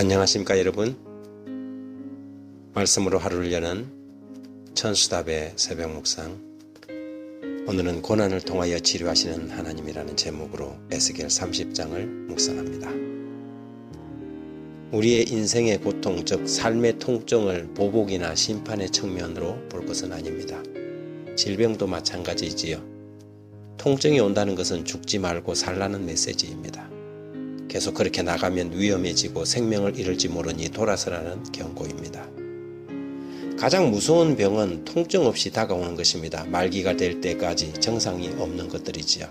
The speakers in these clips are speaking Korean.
안녕하십니까 여러분? 말씀으로 하루를 여는 천수답의 새벽 묵상. 오늘은 고난을 통하여 치료하시는 하나님이라는 제목으로 에스겔 30장을 묵상합니다. 우리의 인생의 고통 즉 삶의 통증을 보복이나 심판의 측면으로 볼 것은 아닙니다. 질병도 마찬가지지요. 통증이 온다는 것은 죽지 말고 살라는 메시지입니다 계속 그렇게 나가면 위험해지고 생명을 잃을지 모르니 돌아서라는 경고입니다. 가장 무서운 병은 통증 없이 다가오는 것입니다. 말기가 될 때까지 정상이 없는 것들이지요.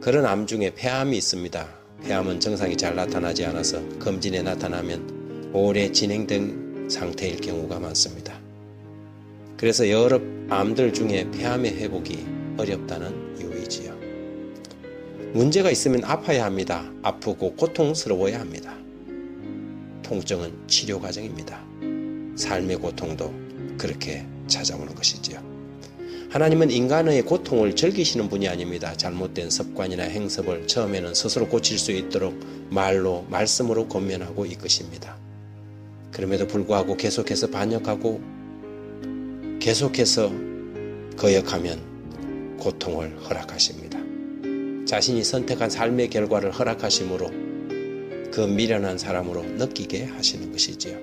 그런 암 중에 폐암이 있습니다. 폐암은 정상이 잘 나타나지 않아서 검진에 나타나면 오래 진행된 상태일 경우가 많습니다. 그래서 여러 암들 중에 폐암의 회복이 어렵다는 이유이지요. 문제가 있으면 아파야 합니다. 아프고 고통스러워야 합니다. 통증은 치료 과정입니다. 삶의 고통도 그렇게 찾아오는 것이지요. 하나님은 인간의 고통을 즐기시는 분이 아닙니다. 잘못된 습관이나 행습을 처음에는 스스로 고칠 수 있도록 말로, 말씀으로 권면하고 이끄십니다. 그럼에도 불구하고 계속해서 반역하고 계속해서 거역하면 고통을 허락하십니다. 자신이 선택한 삶의 결과를 허락하심으로 그 미련한 사람으로 느끼게 하시는 것이지요.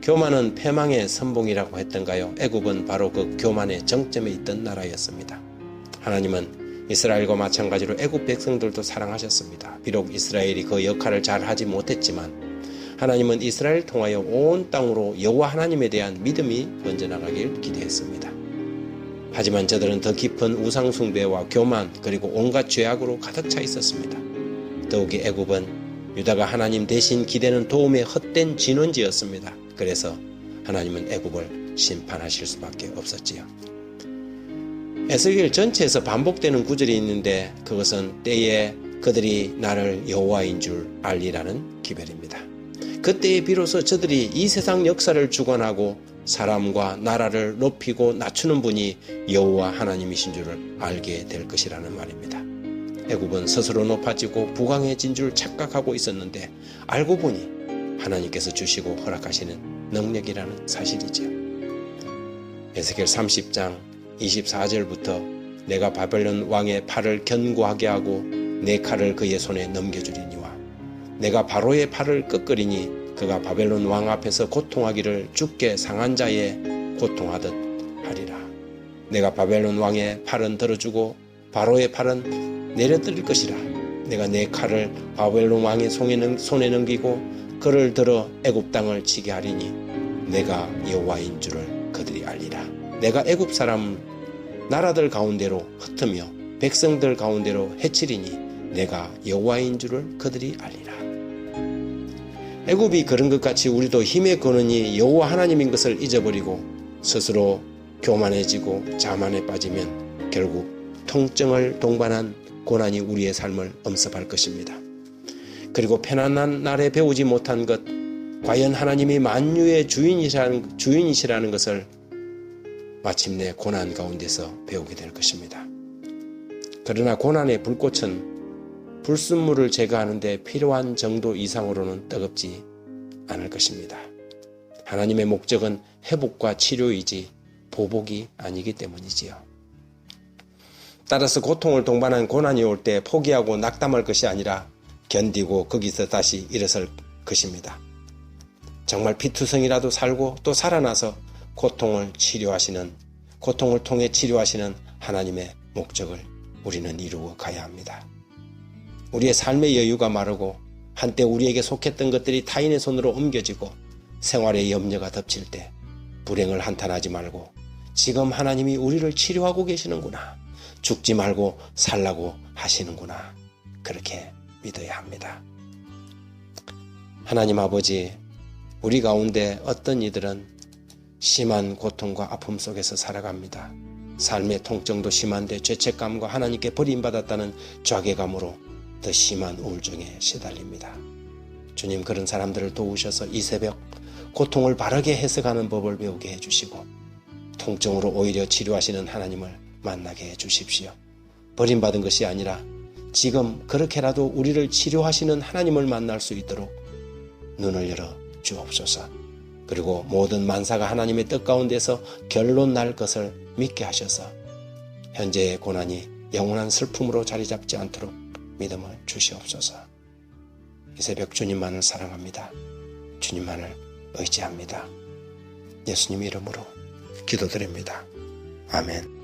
교만은 패망의 선봉이라고 했던가요? 애굽은 바로 그 교만의 정점에 있던 나라였습니다. 하나님은 이스라엘과 마찬가지로 애굽 백성들도 사랑하셨습니다. 비록 이스라엘이 그 역할을 잘 하지 못했지만 하나님은 이스라엘 통하여 온 땅으로 여호와 하나님에 대한 믿음이 번져나가길 기대했습니다. 하지만 저들은 더 깊은 우상숭배와 교만 그리고 온갖 죄악으로 가득 차 있었습니다. 더욱이 애굽은 유다가 하나님 대신 기대는 도움의 헛된 진원지였습니다. 그래서 하나님은 애굽을 심판하실 수밖에 없었지요. 에스겔 전체에서 반복되는 구절이 있는데 그것은 때에 그들이 나를 여호와인 줄 알리라는 기별입니다. 그때에 비로소 저들이 이 세상 역사를 주관하고 사람과 나라를 높이고 낮추는 분이 여호와 하나님이신 줄을 알게 될 것이라는 말입니다. 애굽은 스스로 높아지고 부강해진 줄 착각하고 있었는데 알고 보니 하나님께서 주시고 허락하시는 능력이라는 사실이지요. 에스겔 30장 24절부터 내가 바벨론 왕의 팔을 견고하게 하고 내 칼을 그의 손에 넘겨주리니와 내가 바로의 팔을 끄끄리니 그가 바벨론 왕 앞에서 고통하기를 죽게 상한 자의 고통하듯 하리라. 내가 바벨론 왕의 팔은 들어주고 바로의 팔은 내려뜨릴 것이라. 내가 내 칼을 바벨론 왕의 손에 넘기고 그를 들어 애굽 땅을 치게 하리니 내가 여호와인 줄을 그들이 알리라. 내가 애굽 사람 나라들 가운데로 흩으며 백성들 가운데로 해치리니 내가 여호와인 줄을 그들이 알리라. 애굽이 그런 것 같이 우리도 힘의 근원이 여호와 하나님인 것을 잊어버리고 스스로 교만해지고 자만에 빠지면 결국 통증을 동반한 고난이 우리의 삶을 엄습할 것입니다. 그리고 편안한 날에 배우지 못한 것, 과연 하나님이 만유의 주인이시라는, 주인이시라는 것을 마침내 고난 가운데서 배우게 될 것입니다. 그러나 고난의 불꽃은 불순물을 제거하는데 필요한 정도 이상으로는 뜨겁지 않을 것입니다. 하나님의 목적은 회복과 치료이지 보복이 아니기 때문이지요. 따라서 고통을 동반한 고난이 올 때 포기하고 낙담할 것이 아니라 견디고 거기서 다시 일어설 것입니다. 정말 피투성이라도 살고 또 살아나서 고통을 치료하시는 고통을 통해 치료하시는 하나님의 목적을 우리는 이루어 가야 합니다. 우리의 삶의 여유가 마르고 한때 우리에게 속했던 것들이 타인의 손으로 옮겨지고 생활의 염려가 덮칠 때 불행을 한탄하지 말고 지금 하나님이 우리를 치료하고 계시는구나. 죽지 말고 살라고 하시는구나. 그렇게 믿어야 합니다. 하나님 아버지, 우리 가운데 어떤 이들은 심한 고통과 아픔 속에서 살아갑니다. 삶의 통증도 심한데 죄책감과 하나님께 버림받았다는 좌괴감으로 더 심한 우울증에 시달립니다. 주님 그런 사람들을 도우셔서 이 새벽 고통을 바르게 해석하는 법을 배우게 해주시고 통증으로 오히려 치료하시는 하나님을 만나게 해주십시오. 버림받은 것이 아니라 지금 그렇게라도 우리를 치료하시는 하나님을 만날 수 있도록 눈을 열어 주옵소서. 그리고 모든 만사가 하나님의 뜻 가운데서 결론 날 것을 믿게 하셔서 현재의 고난이 영원한 슬픔으로 자리 잡지 않도록 믿음을 주시옵소서. 이 새벽 주님만을 사랑합니다. 주님만을 의지합니다. 예수님 이름으로 기도드립니다. 아멘.